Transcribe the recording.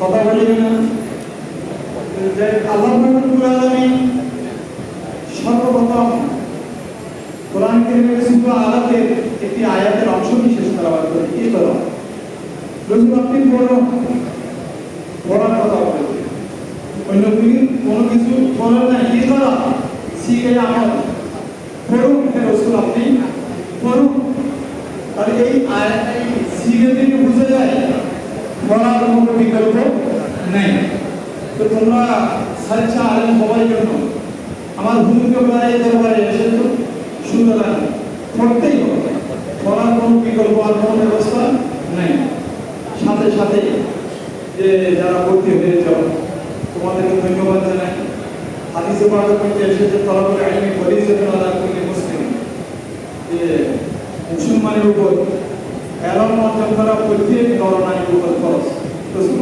কথা বলি না। যে আল্লাহ রব্বুল সর্বপ্রথম কোরআন কারীমের সূরা আলাকের একটি আয়াতের অংশ বিশেষ তেলাওয়াত করে। কি করো রসুল আপনি পড়ো পড়ার কথা বলে অন্য কি- কোনো কিছু করার না কি করা শিখে আমল পড়ুন হে রসুল আপনি, পড়ুন। আর এই আয়াত শিখে থেকে পড়ার কোনো বিকল্প নেই। তো তোমরা সাচ্চা আলেম হওয়ার জন্য আমার হুজুরকে প্রায় দরবারে এসে তো সুতরাং পড়তেই হবে। পড়ার কোনো বিকল্প আর কোনো ব্যবস্থা নেই। সাথে সাথে যে যারা ভর্তি হয়েছ, তোমাদেরকে ধন্যবাদ জানাই। হাদিসে পাঠক মধ্যে এসেছে, তলাবুল আইনি ফরিজতুল আলা কুল্লি মুসলিম। যে মুসলমানের উপর এলম অর্জন করা প্রত্যেক নর